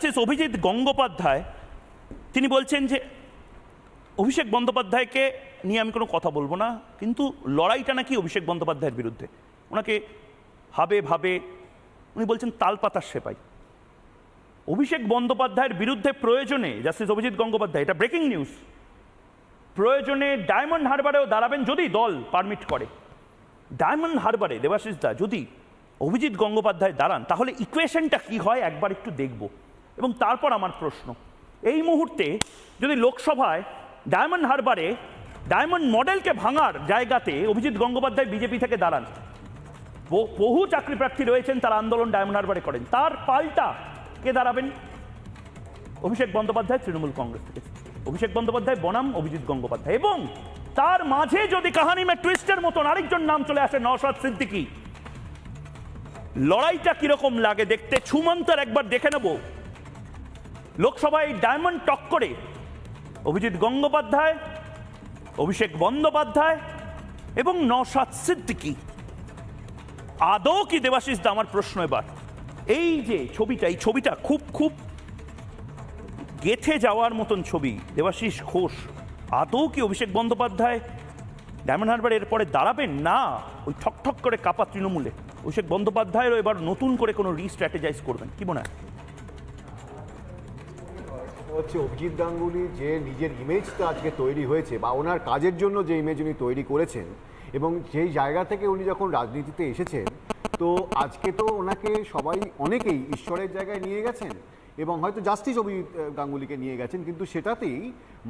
Justice Abhijit Gangopadhyay তিনি বলছেন যে, অভিষেক বন্দ্যোপাধ্যায়কে নিয়ে আমি কোনো কথা বলব না, কিন্তু লড়াইটা নাকি অভিষেক বন্দ্যোপাধ্যায়ের বিরুদ্ধে। ওনাকে ভাবে ভাবে উনি বলছেন তালপাতার সেপাই। অভিষেক বন্দ্যোপাধ্যায়ের বিরুদ্ধে প্রয়োজনে জাস্টিস অভিজিৎ গঙ্গোপাধ্যায় এটা ব্রেকিং নিউজ প্রয়োজনে ডায়মন্ড হারবারেও দাঁড়াবেন যদি দল পারমিট করে। ডায়মন্ড হারবারে দেবাশিস দা, যদি অভিজিৎ গঙ্গোপাধ্যায় দাঁড়ান, তাহলে ইকুয়েশনটা কি হয় একবার একটু দেখব। এবং তারপর আমার প্রশ্ন। এই মুহূর্তে যদি লোকসভায় ডায়মন্ড হারবারে ডায়মন্ড মডেলকে ভাঙার জায়গাতে অভিজিৎ গঙ্গোপাধ্যায় বিজেপি থেকে দাঁড়ান বহু- চাকরি প্রার্থী রয়েছেন, তার আন্দোলন ডায়মন্ড হারবারে করেন। তার পাল্টা কে দাঁড়াবেন? অভিষেক বন্দ্যোপাধ্যায়, তৃণমূল কংগ্রেস থেকে। অভিষেক বন্দ্যোপাধ্যায়, বনাম, অভিজিৎ গঙ্গোপাধ্যায় এবং তার মাঝে যদি কাহানি মে টুইস্টের মতন আরেকজন নাম চলে আসে, নওশাদ সিদ্দিকী। লড়াইটা কীরকম লাগে দেখতে? ছুমন্তর একবার দেখে নেব। লোকসভায় ডায়মন্ড টক্করে অভিজিৎ গঙ্গোপাধ্যায়, অভিষেক বন্দ্যোপাধ্যায় এবং নওশাদ সিদ্দিকী। আদৌ কি দেবাশিস দা আমার প্রশ্ন এবার? এই যে ছবিটা, এই ছবিটা খুব খুব গেথে যাওয়ার মতন ছবি, দেবাশিস ঘোষ। আদৌ কি অভিষেক বন্দ্যোপাধ্যায় ডায়মন্ড হারবার এরপরে দাঁড়াবেন? না, ওই ঠক ঠক করে কাপা তৃণমূলে। অভিষেক বন্দ্যোপাধ্যায়েরও এবার নতুন করে কোনো রিস্ট্র্যাটেজাইজ করবেন, কি মনে হয়? হচ্ছে, অভিজিৎ গাঙ্গুলি যে নিজের ইমেজটা আজকে তৈরি হয়েছে বা ওনার কাজের জন্য যে ইমেজ উনি তৈরি করেছেন এবং সেই জায়গা থেকে উনি যখন রাজনীতিতে এসেছেন, তো আজকে তো ওনাকে সবাই অনেকেই ঈশ্বরের জায়গায় নিয়ে গেছেন এবং হয়তো জাস্টিস অভিজিৎ গাঙ্গুলিকে নিয়ে গেছেন, কিন্তু সেটাতেই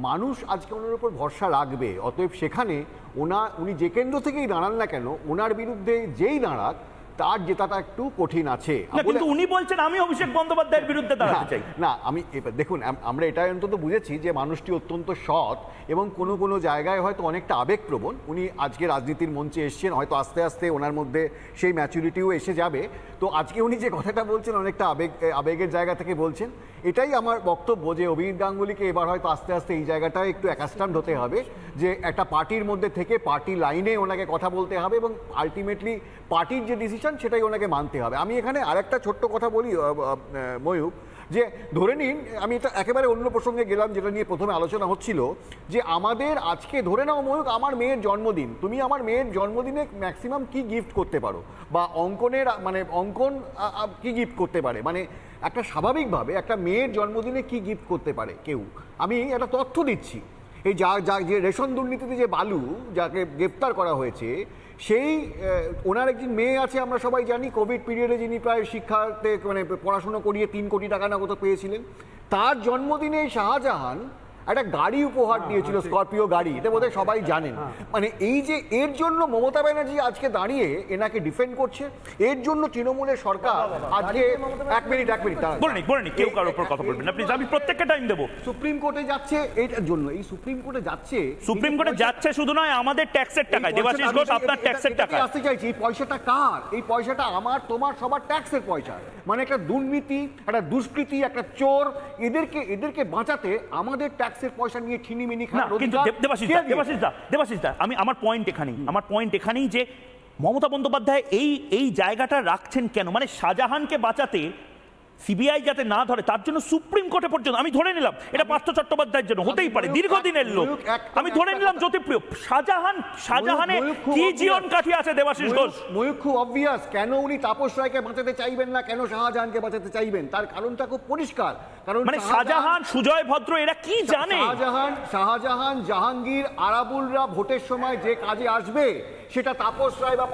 মানুষ আজকে ওনার উপর ভরসা রাখবে। অতএব সেখানে ওনা, উনি যে কেন্দ্র থেকেই দাঁড়ান না কেন, ওনার বিরুদ্ধে যেই দাঁড়াক তার জেতাটা একটু কঠিন আছে। না কিন্তু উনি বলছেন আমি অভিষেক বন্দ্যোপাধ্যায়ের বিরুদ্ধে দাঁড়াতে চাই। না, আমি দেখুন আমরা এটাই অন্তত বুঝেছি যে মানুষটি অত্যন্ত সৎ এবং কোনো কোনো জায়গায় হয়তো অনেকটা আবেগপ্রবণ। উনি আজকে রাজনীতির মঞ্চে এসছেন হয়তো আস্তে আস্তে ওনার মধ্যে সেই ম্যাচুরিটিও এসে যাবে। তো আজকে উনি যে কথাটা বলছেন অনেকটা আবেগ আবেগের জায়গা থেকে বলছেন এটাই আমার বক্তব্য যে অভিজিৎ গাঙ্গুলিকে এবার হয়তো আস্তে আস্তে এই জায়গাটায় একটু অ্যাকাস্টান্ড হতে হবে যে একটা পার্টির মধ্যে থেকে পার্টি লাইনে ওনাকে কথা বলতে হবে এবং আলটিমেটলি পার্টির যে ডিসিশন সেটাই ওনাকে মানতে হবে। আমি এখানে আরেকটা ছোট্ট কথা বলি ময়ূক যে ধরে নিন, আমি এটা একেবারে অন্য প্রসঙ্গে গেলাম, যেটা নিয়ে প্রথমে আলোচনা হচ্ছিল, যে আমাদের আজকে ধরে নাও ময়ূক আমার মেয়ের জন্মদিন, তুমি আমার মেয়ের জন্মদিনে ম্যাক্সিমাম কি গিফট করতে পারো? বা অঙ্কনের মানে অঙ্কন কি গিফট করতে পারে? মানে একটা স্বাভাবিকভাবে একটা মেয়ের জন্মদিনে কি গিফট করতে পারে কেউ? আমি একটা তথ্য দিচ্ছি। এই যা যা, যে রেশন দুর্নীতিতে যে বালু যাকে গ্রেপ্তার করা হয়েছে, সেই ওনার একটি মেয়ে আছে, আমরা সবাই জানি কোভিড পিরিয়ডে যিনি প্রায় শিক্ষাতে মানে পড়াশুনো করিয়ে তিন কোটি টাকা না কত পেয়েছিলেন। তার জন্মদিনে শাহজাহান একটা গাড়ি উপহার দিয়েছিল স্করপিও গাড়ি। এটা বোধহয় সবাই জানেন। মানে এই যে এর জন্য মমতা ব্যানার্জি আজকে দাঁড়িয়ে এনাকে ডিফেন্ড করছে এর জন্য তৃণমূলের সরকার আজকে এক মিনিট এক মিনিট দাঁড়ান। বলে নি বলে নি কেউ কারোর উপর কথা বলবেন না। প্লিজ আমি প্রত্যেককে টাইম দেবো। সুপ্রিম কোর্টে যাচ্ছে এইটার জন্য এই সুপ্রিম কোর্টে যাচ্ছে সুপ্রিম কোর্টে যাচ্ছে শুধু নয় আমাদের ট্যাক্সের টাকায়। দেবাশিস ঘোষ আপনার ট্যাক্সের টাকায়। আসতে চাইছি এই পয়সাটা কার? এই পয়সাটা আমার তোমার সবার ট্যাক্সের পয়সা। মানে একটা দুর্নীতি একটা দুষ্কৃতি একটা চোর এদেরকে এদেরকে বাঁচাতে আমাদের ট্যাক্সের পয়সা নিয়ে ছিনিমিনি না খাওয়ার কিন্তু দেব- দেবাশিস দা দেবাশিস দা দেবাশিস দা আমি আমার পয়েন্ট এখানেই আমার পয়েন্ট এখানেই যে মমতা বন্দ্যোপাধ্যায় এই এই জায়গাটা রাখছেন কেন? মানে শাহজাহানকে বাঁচাতে সিবিআই যাতে না ধরে তার জন্য সুপ্রিম কোর্টে পর্যন্ত আমি ধরে নিলাম এটা পার্থ চট্টোপাধ্যায়ের জন্য হতেই পারে দীর্ঘদিনের লোক। আমি ধরে নিলাম জ্যোতিপ্রিয় শাহজাহান শাহজাহানে কি জীবন কাঠি আছে দেবাশিস ঘোষ? ময়ূক খুব অবভিয়াস কেন উনি তাপস রায়কে বাঁচাতে চাইবেন না কেন শাহজাহানকে বাঁচাতে চাইবেন? তার কারণটা খুব পরিষ্কার কারণ মানে শাহজাহান সুজয় ভদ্র এরা কি জানে? শাহজাহান শাহজাহান জাহাঙ্গীর আরাবুলরা ভোটের সময় যে কাজে আসবে সেটা তাপস রায় বা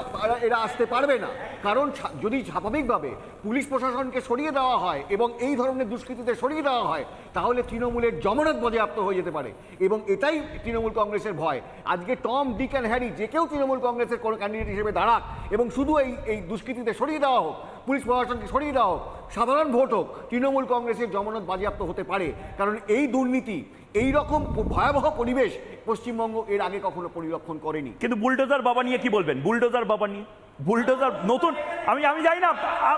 এরা আসতে পারবে না। কারণ যদি স্বাভাবিকভাবে পুলিশ প্রশাসনকে সরিয়ে দেওয়া হয় এবং এই ধরনের দুষ্কৃতিতে সরিয়ে দেওয়া হয়, তাহলে তৃণমূলের জমানত বজেয়াপ্ত হয়ে যেতে পারে। এবং এটাই তৃণমূল কংগ্রেসের ভয়। আজকে টম, ডিক অ্যান্ড হ্যারি যে কেউ তৃণমূল কংগ্রেসের কোনো ক্যান্ডিডেট হিসেবে দাঁড়াক এবং শুধু এই এই দুষ্কৃতিতে সরিয়ে দেওয়া হোক পুলিশ প্রশাসনকে সরিয়ে দাও। সাধারণ ভোট হোক, তৃণমূল কংগ্রেসের জমানত বাজেয়াপ্ত হতে পারে। কারণ এই দুর্নীতি, এই রকম ভয়াবহ পরিবেশ পশ্চিমবঙ্গ এর আগে কখনো পরিলক্ষণ করেনি। কিন্তু বুলডোজার বাবা নিয়ে কি বলবেন? বুলডোজার বাবা নিয়ে? বুলডোজার নতুন, আমি আমি জানি না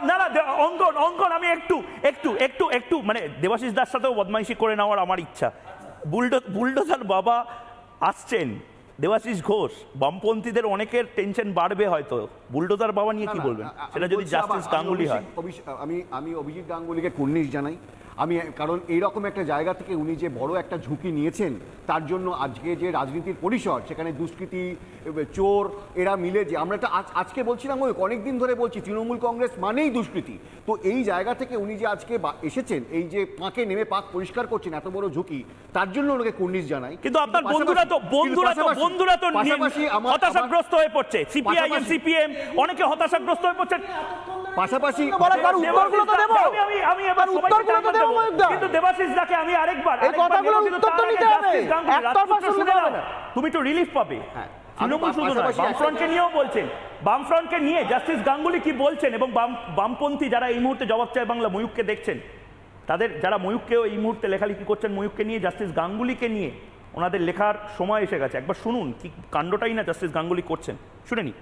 না না অঙ্কন অঙ্কন, আমি একটু একটু একটু একটু মানে দেবাশিস দার সাথেও বদমাইশি করে নেওয়ার আমার ইচ্ছা। বুলডো, বুলডোজার বাবা আসছেন দেবাশিস ঘোষ বামপন্থীদের অনেকের টেনশন বাড়বে হয়তো। বুলডোজার বাবা নিয়ে কি বলবেন? সেটা যদি জাস্টিস গাঙ্গুলি হয়। আমি আমি অভিজিৎ গাঙ্গুলিকে কুর্নিশ জানাই। আমি কারণ এইরকম একটা জায়গা থেকে উনি যে বড় একটা ঝুঁকি নিয়েছেন তার জন্য আজকে যে রাজনীতির পরিসর সেখানে দুষ্কৃতি চোর এরা মিলে যে আমরা একটা আজ- আজকে বলছিলাম ওই অনেকদিন ধরে বলছি তৃণমূল কংগ্রেস মানেই দুষ্কৃতি। তো এই জায়গা থেকে উনি যে আজকে এসেছেন এই যে পাঁকে নেমে পাক পরিষ্কার করছেন এত বড় ঝুঁকি তার জন্য ওনাকে কুর্নিশ জানাই। কিন্তু আপনার বন্ধুরা তো বন্ধুরা তো বন্ধুরা তো হতাশাগ্রস্ত হয়ে পড়ছে। সিপিআইএম সিপিএম অনেকে হতাশাগ্রস্ত হয়ে পড়ছে পাশাপাশি বলা তার উত্তরগুলো তো দেবো। আমি আমি আমি এবার তার সবাইকে উত্তরগুলো তো টাইম দেবো দেবো। মহিউদ্দা। কিন্তু দেবাশিস দাকে আমি আরেকবার এই আরেকবার কথাগুলোর নেব, কিন্তু উত্তর তো তার নিতে আগে হবে। জাস্টিস গাঙ্গুলি। তুমি তো রিলিফ পাবে হ্যাঁ। বামফ্রন্টকে নিয়ে জাস্টিস কি বলছেন এবং বাম বামপন্থী যারা এই মুহূর্তে জবাব চায় বাংলা ময়ূককে দেখছেন তাদের যারা ময়ূককেও এই মুহূর্তে লেখালেখি করছেন ময়ূককে নিয়ে জাস্টিস গাঙ্গুলিকে নিয়ে ওনাদের লেখার সময় এসে গেছে একবার শুনুন কি কাণ্ডটাই না জাস্টিস গাঙ্গুলি করছেন শুনে নি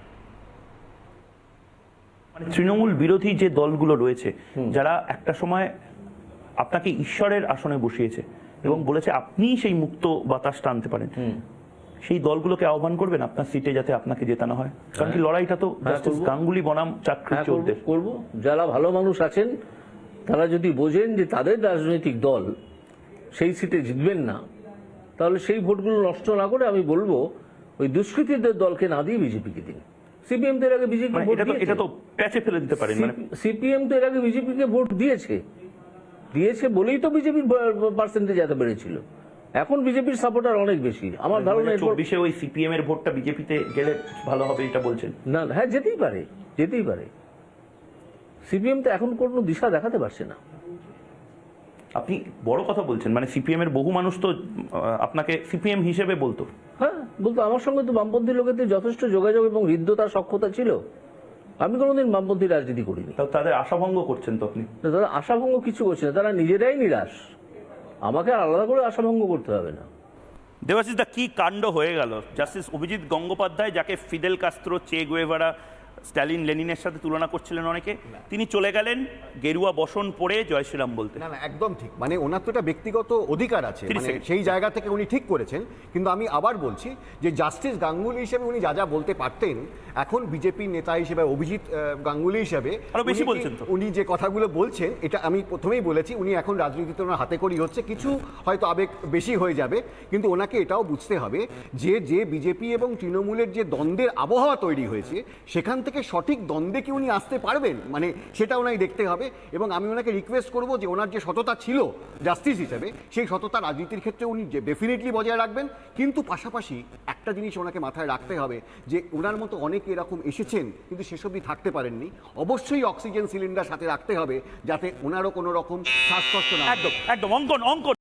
মানে তৃণমূল বিরোধী যে দলগুলো রয়েছে যারা একটা সময় আপনাকে ঈশ্বরের আসনে বসিয়েছে এবং বলেছে আপনিই সেই মুক্ত বাতাস টানতে পারেন। সেই দলগুলোকে আহ্বান করবেন আপনার সিটে যাতে আপনাকে জেতানো হয়। কারণ কি লড়াইটা তো জাস্টিস গাঙ্গুলি বনাম চাকরি হ্যাঁ করব চোরদের করব। যারা ভালো মানুষ আছেন তারা যদি বোঝেন যে তাদের রাজনৈতিক দল সেই সিটে জিতবেন না তাহলে সেই ভোটগুলো নষ্ট না করে আমি বলব ওই দুষ্কৃতীদের দলকে না দিয়ে বিজেপিকে দিন। সিপিএম এর আগে বিজেপি মানে এটা তো প্যাচে ফেলে দিতে পারেন মানে সিপিএম তো এর আগে বিজেপিকে ভোট দিয়েছে। দিয়েছে বলেই তো বিজেপির পার্সেন্টেজ এত বেড়েছিল। এখন বিজেপির সাপোর্টার অনেক বেশি। আমার ধারণা এরপর চব্বিশে ওই সিপিএম এর ভোটটা বিজেপিতে গেলে ভালো হবে এটা বলছেন। না হ্যাঁ যেতেই পারে যেতেই পারে। সিপিএম তো এখন কোনো দিশা দেখাতে পারছে না। আপনি বড় কথা বলছেন মানে সিপিএম এর বহু মানুষ তো আপনাকে সিপিএম হিসেবে বলতো। হ্যাঁ বলতো আমার সঙ্গে তো বামপন্থী লোকেদের যথেষ্ট যোগাযোগ এবং হৃদ্যতা সক্ষতা ছিল। আমি কোনোদিন বামপন্থী রাজনীতি করিনি। তাও তাদের আশাভঙ্গ করছেন তো আপনি? তারা আশাভঙ্গ কিছু করছে না তারা নিজেরাই নিরাশ। আমাকে আর আলাদা করে আশাভঙ্গ করতে হবে না। দেবাশিস দা কি কাণ্ড হয়ে গেল? জাস্টিস অভিজিৎ গঙ্গোপাধ্যায় যাকে ফিদেল কাস্ত্র চে গুয়েভারা স্ট্যালিন লেনিনের সাথে তুলনা করছিলেন অনেকে। তিনি চলে গেলেন গেরুয়া বসন পরে জয়শ্রীরাম বলতে। না না একদম ঠিক। মানে ওনার তো এটা ব্যক্তিগত অধিকার আছে। মানে সেই জায়গা থেকে উনি ঠিক করেছেন। কিন্তু আমি আবার বলছি যে জাস্টিস গাঙ্গুলি হিসেবে উনি যা যা বলতে পারতেন এখন বিজেপির নেতা হিসেবে অভিজিৎ গাঙ্গুলি হিসেবে আরও বেশি বলছেন তো। উনি যে কথাগুলো বলছেন এটা আমি প্রথমেই বলেছি উনি এখন রাজনীতিতে ওনার হাতে করি হচ্ছে। কিছু হয়তো আবেগ বেশি হয়ে যাবে কিন্তু ওনাকে এটাও বুঝতে হবে যে যে বিজেপি এবং তৃণমূলের যে দ্বন্দ্বের আবহাওয়া তৈরি হয়েছে সেখান থেকে সঠিক দ্বন্দ্বে কি উনি আসতে পারবেন? মানে সেটা ওনাকে দেখতে হবে এবং আমি ওনাকে রিকোয়েস্ট করব যে ওনার যে সততা ছিল জাস্টিস হিসেবে, সেই সততা রাজনীতির ক্ষেত্রে উনি যে ডেফিনেটলি বজায় রাখবেন, কিন্তু পাশাপাশি একটা জিনিস ওনাকে মাথায় রাখতে হবে যে ওনার মতো অনেকে এরকম এসেছেন, কিন্তু সেসবই থাকতে পারেননি। অবশ্যই অক্সিজেন সিলিন্ডার সাথে রাখতে হবে যাতে ওনারও কোনো রকম শ্বাসকষ্ট না একদম একদম, অঙ্কন অঙ্কন।